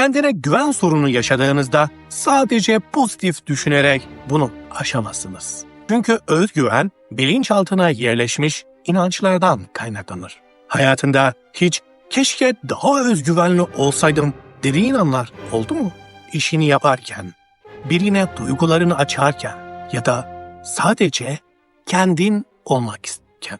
Kendine güven sorunu yaşadığınızda sadece pozitif düşünerek bunu aşamazsınız. Çünkü özgüven bilinçaltına yerleşmiş inançlardan kaynaklanır. Hayatında hiç keşke daha özgüvenli olsaydım dediğin anlar oldu mu? İşini yaparken, birine duygularını açarken ya da sadece kendin olmak isterken.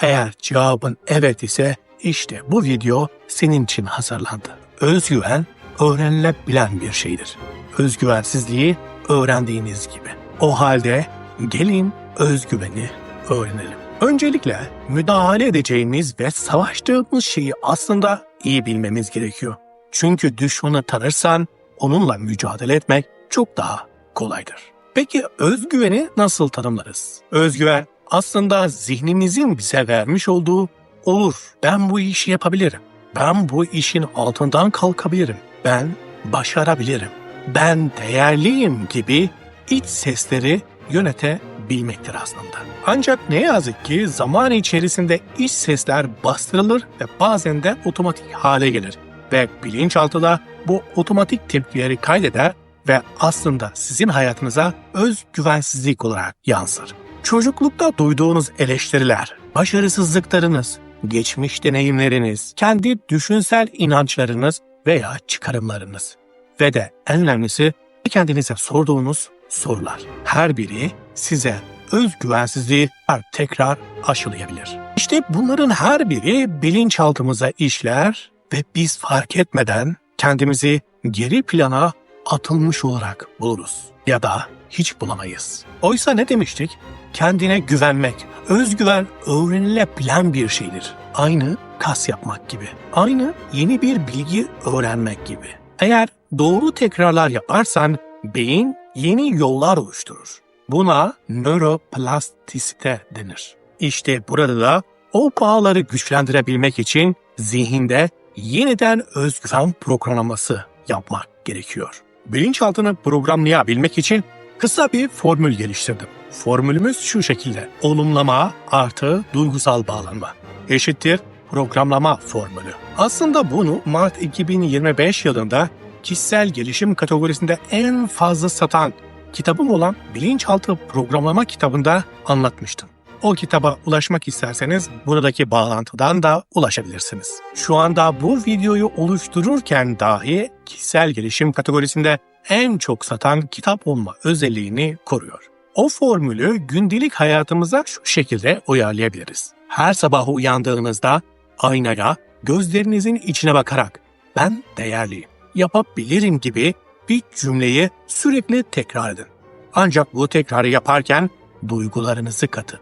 Eğer cevabın evet ise işte bu video senin için hazırlandı. Özgüven öğrenilebilen bir şeydir. Özgüvensizliği öğrendiğiniz gibi. O halde gelin özgüveni öğrenelim. Öncelikle müdahale edeceğimiz ve savaştığımız şeyi aslında iyi bilmemiz gerekiyor. Çünkü düşmanı tanırsan onunla mücadele etmek çok daha kolaydır. Peki özgüveni nasıl tanımlarız? Özgüven aslında zihnimizin bize vermiş olduğu olur ben bu işi yapabilirim. Ben bu işin altından kalkabilirim. Ben başarabilirim. Ben değerliyim gibi iç sesleri yönetebilmektir aslında. Ancak ne yazık ki zaman içerisinde iç sesler bastırılır ve bazen de otomatik hale gelir. Ve bilinçaltı da bu otomatik tepkileri kaydeder ve aslında sizin hayatınıza özgüvensizlik olarak yansır. Çocuklukta duyduğunuz eleştiriler, başarısızlıklarınız, geçmiş deneyimleriniz, kendi düşünsel inançlarınız veya çıkarımlarınız ve de en önemlisi kendinize sorduğunuz sorular. Her biri size özgüvensizliği tekrar aşılayabilir. İşte bunların her biri bilinçaltımıza işler ve biz fark etmeden kendimizi geri plana atılmış olarak buluruz ya da hiç bulamayız. Oysa ne demiştik? Kendine güvenmek, özgüven öğrenilebilen bir şeydir. Aynı kas yapmak gibi. Aynı yeni bir bilgi öğrenmek gibi. Eğer doğru tekrarlar yaparsan beyin yeni yollar oluşturur. Buna nöroplastisite denir. İşte burada da o bağları güçlendirebilmek için zihinde yeniden özgüven programlaması yapmak gerekiyor. Bilinçaltını programlayabilmek için kısa bir formül geliştirdim. Formülümüz şu şekilde. Olumlama artı duygusal bağlanma eşittir programlama formülü. Aslında bunu Mart 2025 yılında kişisel gelişim kategorisinde en fazla satan kitabım olan Bilinçaltı Programlama kitabında anlatmıştım. O kitaba ulaşmak isterseniz buradaki bağlantıdan da ulaşabilirsiniz. Şu anda bu videoyu oluştururken dahi kişisel gelişim kategorisinde en çok satan kitap olma özelliğini koruyor. O formülü gündelik hayatımıza şu şekilde uyarlayabiliriz. Her sabah uyandığınızda aynaya gözlerinizin içine bakarak ben değerliyim, yapabilirim gibi bir cümleyi sürekli tekrar edin. Ancak bu tekrarı yaparken duygularınızı katın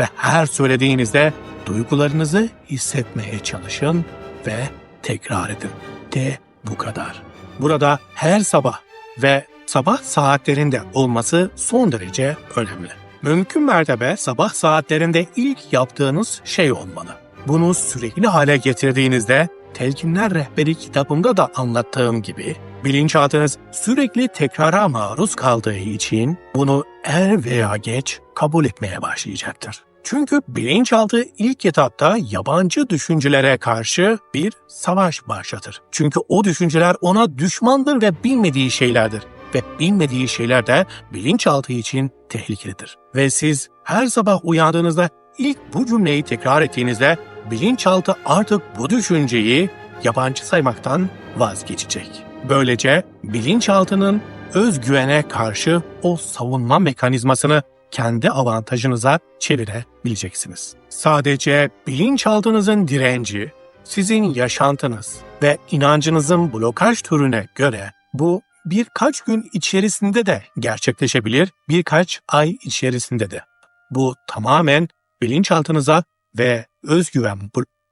ve her söylediğinizde duygularınızı hissetmeye çalışın ve tekrar edin. De bu kadar. Burada her sabah ve sabah saatlerinde olması son derece önemli. Mümkün mertebe sabah saatlerinde ilk yaptığınız şey olmalı. Bunu sürekli hale getirdiğinizde Telkinler Rehberi kitabımda da anlattığım gibi bilinçaltınız sürekli tekrara maruz kaldığı için bunu er veya geç kabul etmeye başlayacaktır. Çünkü bilinçaltı ilk etapta yabancı düşüncelere karşı bir savaş başlatır. Çünkü o düşünceler ona düşmandır ve bilmediği şeylerdir. Ve bilmediği şeyler de bilinçaltı için tehlikelidir. Ve siz her sabah uyandığınızda ilk bu cümleyi tekrar ettiğinizde bilinçaltı artık bu düşünceyi yabancı saymaktan vazgeçecek. Böylece bilinçaltının özgüvene karşı o savunma mekanizmasını kendi avantajınıza çevirebileceksiniz. Sadece bilinçaltınızın direnci, sizin yaşantınız ve inancınızın blokaj türüne göre bu birkaç gün içerisinde de gerçekleşebilir, birkaç ay içerisinde de. Bu tamamen bilinçaltınıza ve özgüven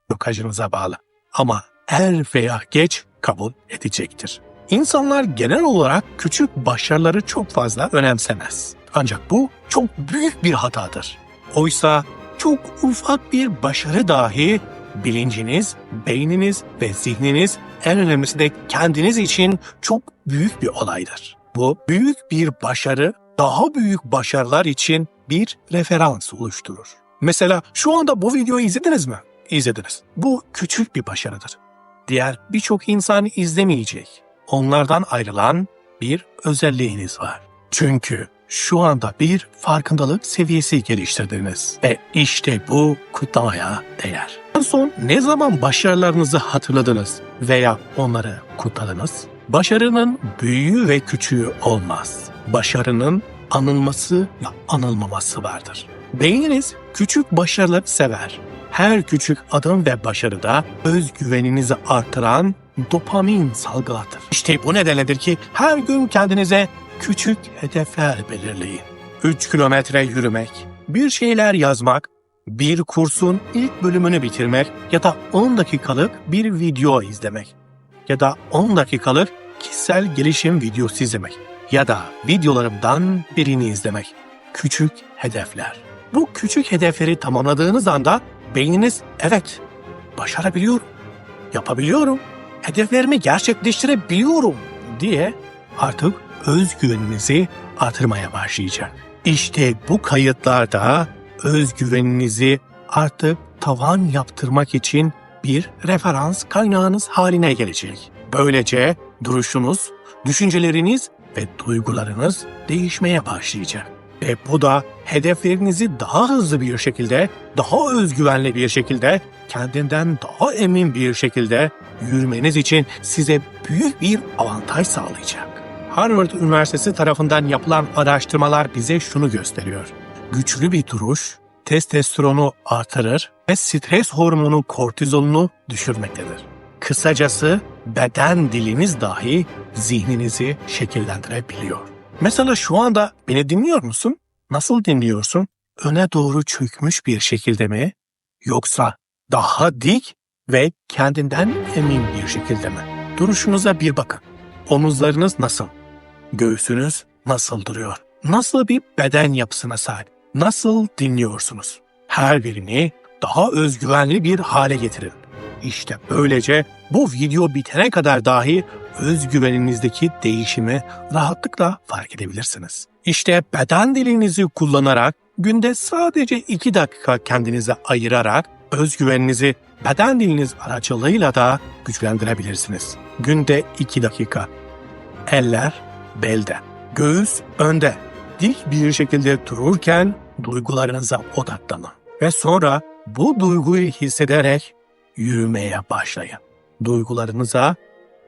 blokajınıza bağlı. Ama er veya geç kabul edecektir. İnsanlar genel olarak küçük başarıları çok fazla önemsemez. Ancak bu çok büyük bir hatadır. Oysa çok ufak bir başarı dahi bilinciniz, beyniniz ve zihniniz en önemlisi de kendiniz için çok büyük bir olaydır. Bu büyük bir başarı daha büyük başarılar için bir referans oluşturur. Mesela şu anda bu videoyu izlediniz mi? İzlediniz. Bu küçük bir başarıdır. Diğer birçok insan izlemeyecek. onlardan ayrılan bir özelliğiniz var. Çünkü şu anda bir farkındalık seviyesi geliştirdiniz ve işte bu kutlamaya değer. En son ne zaman başarılarınızı hatırladınız veya onları kutladınız? Başarının büyüğü ve küçüğü olmaz. Başarının anılması ve anılmaması vardır. Beyniniz küçük başarıları sever. Her küçük adım ve başarıda özgüveninizi artıran dopamin salgılatır. İşte bu nedenledir ki her gün kendinize küçük hedefler belirleyin. 3 kilometre yürümek, bir şeyler yazmak, bir kursun ilk bölümünü bitirmek ya da 10 dakikalık bir video izlemek ya da 10 dakikalık kişisel gelişim videosu izlemek ya da videolarımdan birini izlemek. Küçük hedefler. Bu küçük hedefleri tamamladığınız anda beyniniz evet başarabiliyorum, yapabiliyorum, hedeflerimi gerçekleştirebiliyorum diye artık özgüveninizi artırmaya başlayacak. İşte bu kayıtlarda özgüveninizi artık tavan yaptırmak için bir referans kaynağınız haline gelecek. Böylece duruşunuz, düşünceleriniz ve duygularınız değişmeye başlayacak. Ve bu da hedeflerinizi daha hızlı bir şekilde, daha özgüvenli bir şekilde, kendinden daha emin bir şekilde yürümeniz için size büyük bir avantaj sağlayacak. Harvard Üniversitesi tarafından yapılan araştırmalar bize şunu gösteriyor. Güçlü bir duruş testosteronu artırır ve stres hormonu kortizolunu düşürmektedir. Kısacası beden diliniz dahi zihninizi şekillendirebiliyor. Mesela şu anda beni dinliyor musun? Nasıl dinliyorsun? Öne doğru çökmüş bir şekilde mi? Yoksa daha dik ve kendinden emin bir şekilde mi? Duruşunuza bir bakın. Omuzlarınız nasıl? Göğsünüz nasıl duruyor? Nasıl bir beden yapısına sahip? Nasıl dinliyorsunuz? Her birini daha özgüvenli bir hale getirin. İşte böylece bu video bitene kadar dahi özgüveninizdeki değişimi rahatlıkla fark edebilirsiniz. İşte beden dilinizi kullanarak günde sadece 2 dakika kendinize ayırarak özgüveninizi beden diliniz aracılığıyla da güçlendirebilirsiniz. Günde 2 dakika. Eller belde, göğüs önde. Dik bir şekilde dururken duygularınıza odaklanın. Ve sonra bu duyguyu hissederek yürümeye başlayın. Duygularınıza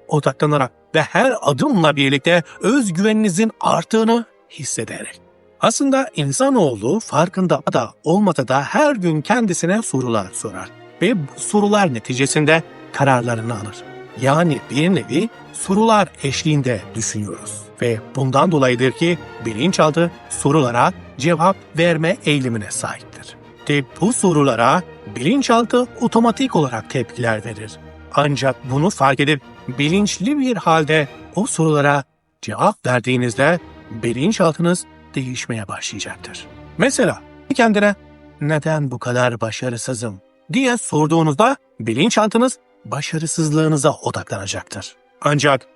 odaklanarak ve her adımla birlikte özgüveninizin arttığını hissederek. Aslında insanoğlu farkında da olmasa da her gün kendisine sorular sorar ve bu sorular neticesinde kararlarını alır. Yani bir nevi sorular eşliğinde düşünüyoruz ve bundan dolayıdır ki bilinçaltı sorulara cevap verme eğilimine sahiptir. Ve bu sorulara bilinçaltı otomatik olarak tepkiler verir. Ancak bunu fark edip bilinçli bir halde o sorulara cevap verdiğinizde bilinçaltınız değişmeye başlayacaktır. Mesela kendine neden bu kadar başarısızım diye sorduğunuzda bilinçaltınız başarısızlığınıza odaklanacaktır. Ancak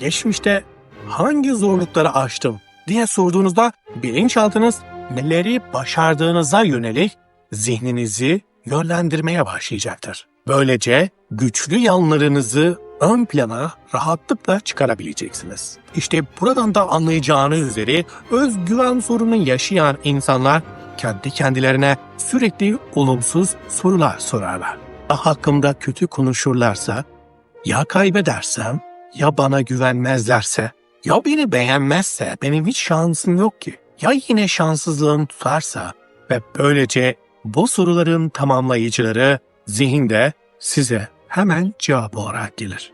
geçmişte hangi zorlukları aştım diye sorduğunuzda bilinçaltınız neleri başardığınıza yönelik zihninizi yönlendirmeye başlayacaktır. Böylece güçlü yanlarınızı ön plana rahatlıkla çıkarabileceksiniz. İşte buradan da anlayacağınız üzere özgüven sorunu yaşayan insanlar kendi kendilerine sürekli olumsuz sorular sorarlar. Ya hakkımda kötü konuşurlarsa, ya kaybedersem, ya bana güvenmezlerse, ya beni beğenmezse benim hiç şansım yok ki. Ya yine şanssızlığım tutarsa ve böylece bu soruların tamamlayıcıları zihinde size hemen cevap olarak gelir.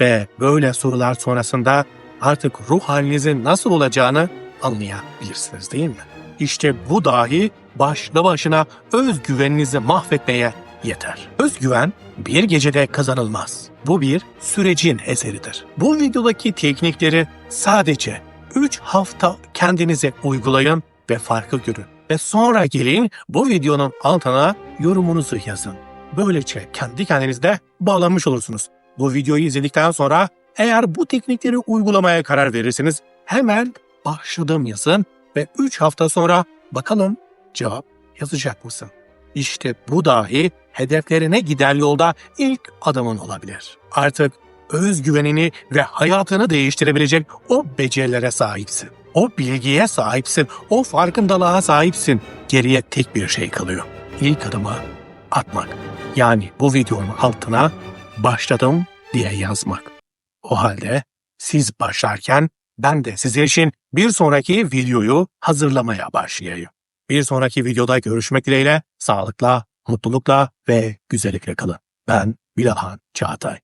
Ve böyle sorular sonrasında artık ruh halinizin nasıl olacağını anlayabilirsiniz değil mi? İşte bu dahi başlı başına özgüveninizi mahvetmeye yeter. Özgüven bir gecede kazanılmaz. Bu bir sürecin eseridir. Bu videodaki teknikleri sadece 3 hafta kendinize uygulayın ve farkı görün. Ve sonra gelin bu videonun altına yorumunuzu yazın. Böylece kendi kendinizde bağlanmış olursunuz. Bu videoyu izledikten sonra eğer bu teknikleri uygulamaya karar verirseniz hemen başladım yazın ve 3 hafta sonra bakalım cevap yazacak mısın? İşte bu dahi hedeflerine gider yolda ilk adımın olabilir. Artık özgüvenini ve hayatını değiştirebilecek o becerilere sahipsin. O bilgiye sahipsin, o farkındalığa sahipsin. Geriye tek bir şey kalıyor. İlk adımı atmak. Yani bu videonun altına başladım diye yazmak. O halde siz başlarken ben de sizin için bir sonraki videoyu hazırlamaya başlayayım. Bir sonraki videoda görüşmek dileğiyle sağlıkla, mutlulukla ve güzellikle kalın. Ben Bilal Çağatay.